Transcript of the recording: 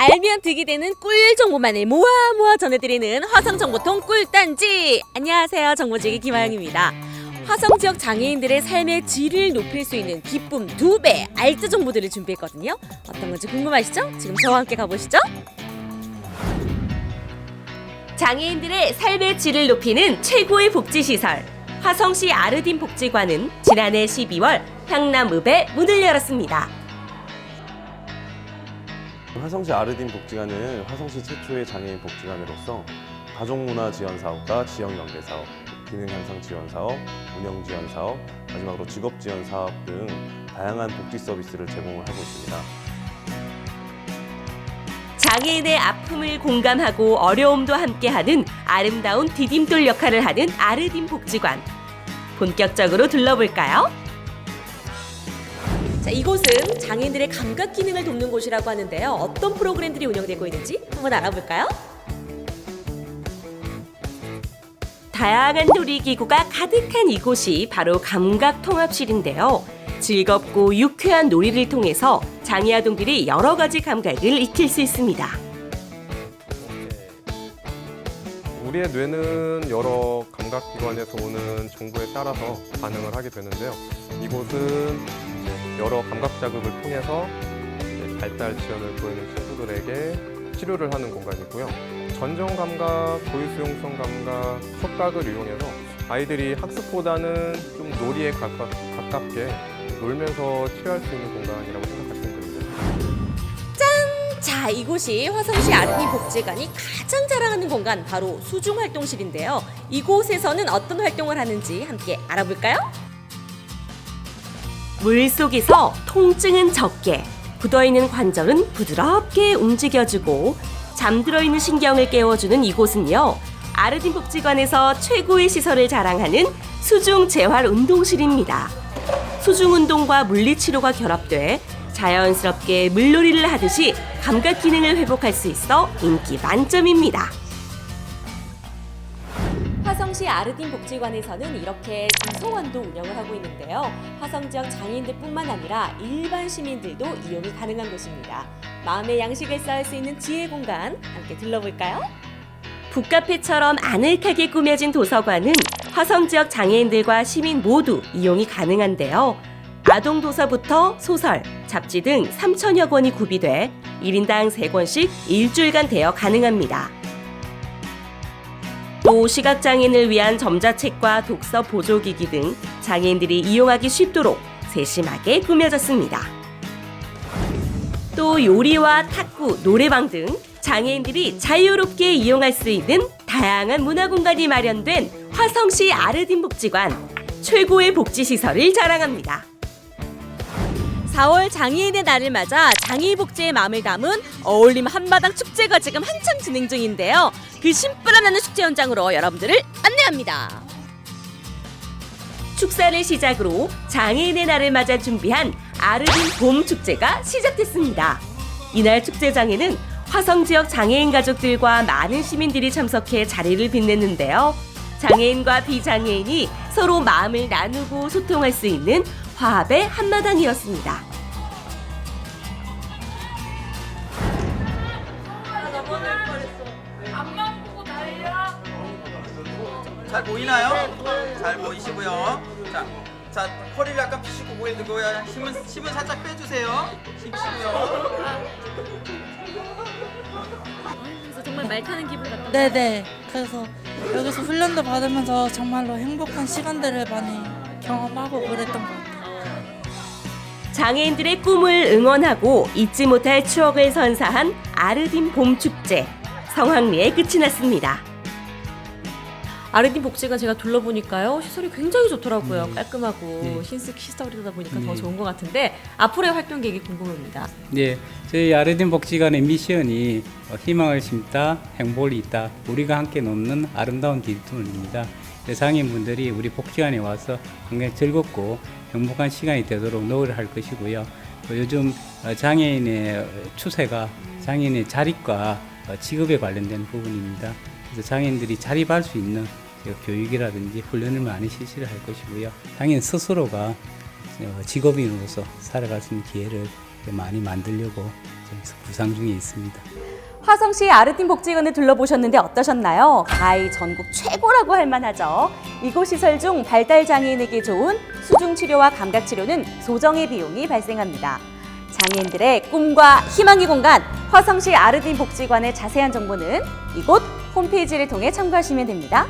알면 득이 되는 꿀 정보만을 모아 모아 전해드리는 화성정보통 꿀단지. 안녕하세요, 정보지기 김하영입니다. 화성 지역 장애인들의 삶의 질을 높일 수 있는 기쁨 두 배 알짜 정보들을 준비했거든요. 어떤 건지 궁금하시죠? 지금 저와 함께 가보시죠. 장애인들의 삶의 질을 높이는 최고의 복지시설 화성시 아르딘 복지관은 지난해 12월 향남읍에 문을 열었습니다. 화성시 아르딘 복지관은 화성시 최초의 장애인 복지관으로서 가족문화 지원 사업과 지역 연계 사업, 기능 향상 지원 사업, 운영 지원 사업, 마지막으로 직업 지원 사업 등 다양한 복지 서비스를 제공을 하고 있습니다. 장애인의 아픔을 공감하고 어려움도 함께하는 아름다운 디딤돌 역할을 하는 아르딘 복지관. 본격적으로 둘러볼까요? 자, 이곳은 장애인들의 감각 기능을 돕는 곳이라고 하는데요. 어떤 프로그램들이 운영되고 있는지 한번 알아볼까요? 다양한 놀이기구가 가득한 이곳이 바로 감각통합실인데요. 즐겁고 유쾌한 놀이를 통해서 장애 아동들이 여러 가지 감각을 익힐 수 있습니다. 우리의 뇌는 여러 감각기관에서 오는 정보에 따라서 반응을 하게 되는데요. 이곳은 여러 감각 자극을 통해서 발달 지연을 보이는 친구들에게 치료를 하는 공간이고요. 전정 감각, 고유수용성 감각, 촉각을 이용해서 아이들이 학습보다는 좀 놀이에 가깝, 가깝게 놀면서 치료할 수 있는 공간이라고 생각하시면 됩니다. 자, 이곳이 화성시 아르니 복지관이 가장 자랑하는 공간 바로 수중 활동실인데요. 이곳에서는 어떤 활동을 하는지 함께 알아볼까요? 물 속에서 통증은 적게, 굳어 있는 관절은 부드럽게 움직여주고 잠들어 있는 신경을 깨워주는 이곳은요. 아르딘 복지관에서 최고의 시설을 자랑하는 수중 재활 운동실입니다. 수중 운동과 물리 치료가 결합돼 자연스럽게 물놀이를 하듯이 감각 기능을 회복할 수 있어 인기 만점입니다. 화성시 아르딘 복지관에서는 이렇게 도서관도 운영을 하고 있는데요. 화성 지역 장애인들뿐만 아니라 일반 시민들도 이용이 가능한 곳입니다. 마음의 양식을 쌓을 수 있는 지혜 공간 함께 들러볼까요? 북카페처럼 아늑하게 꾸며진 도서관은 화성 지역 장애인들과 시민 모두 이용이 가능한데요. 아동 도서부터 소설, 잡지 등 3천여 권이 구비돼 1인당 3권씩 일주일간 대여 가능합니다. 또 시각장애인을 위한 점자책과 독서 보조기기 등 장애인들이 이용하기 쉽도록 세심하게 꾸며졌습니다. 또 요리와 탁구, 노래방 등 장애인들이 자유롭게 이용할 수 있는 다양한 문화 공간이 마련된 화성시 아르딘 복지관 최고의 복지 시설을 자랑합니다. 4월 장애인의 날을 맞아 장애인 복지의 마음을 담은 어울림 한마당 축제가 지금 한창 진행 중인데요. 그 심부름 나는 축제 현장으로 여러분들을 안내합니다. 축사를 시작으로 장애인의 날을 맞아 준비한 아르딘 봄 축제가 시작됐습니다. 이날 축제장에는 화성 지역 장애인 가족들과 많은 시민들이 참석해 자리를 빛냈는데요. 장애인과 비장애인이 서로 마음을 나누고 소통할 수 있는 화합의 한마당이었습니다. 잘 보이나요? 잘 보이시고요. 자, 자 허리를 약간 펴시고 고개 들고 힘은 힘은 살짝 빼주세요. 힘 쉬고요. 그래서 정말 말 타는 기분 같다. 네네. 그래서 여기서 훈련도 받으면서 정말로 행복한 시간들을 많이 경험하고 그랬던 것 같아요. 장애인들의 꿈을 응원하고 잊지 못할 추억을 선사한 아르딘 봄 축제. 성황리에 끝이 났습니다. 아르딘 복지관 제가 둘러보니까요 시설이 굉장히 좋더라고요 깔끔하고 네. 신식 시설이다 보니까 더 네. 좋은 것 같은데 앞으로의 활동 계획이 궁금합니다. 네, 저희 아르딘 복지관의 미션이 어, 희망을 심다, 행복을 잇다, 우리가 함께 놓는 아름다운 디딤돌입니다. 네, 장애인분들이 우리 복지관에 와서 굉장히 즐겁고 행복한 시간이 되도록 노력을 할 것이고요. 또 요즘 어, 장애인의 추세가 장애인의 자립과 어, 직업에 관련된 부분입니다. 그래서 장애인들이 자립할 수 있는 저 교육이라든지 훈련을 많이 실시를 할 것이고요. 장애인 스스로가 어, 직업인으로서 살아갈 수 있는 기회를 많이 만들려고 구상 중에 있습니다. 화성시 아르틴 복지관을 둘러보셨는데 어떠셨나요? 가히 전국 최고라고 할 만하죠. 이곳 시설 중 발달 장애인에게 좋은 수중 치료와 감각 치료는 소정의 비용이 발생합니다. 장애인들의 꿈과 희망의 공간 화성시 아르딘 복지관의 자세한 정보는 이곳 홈페이지를 통해 참고하시면 됩니다.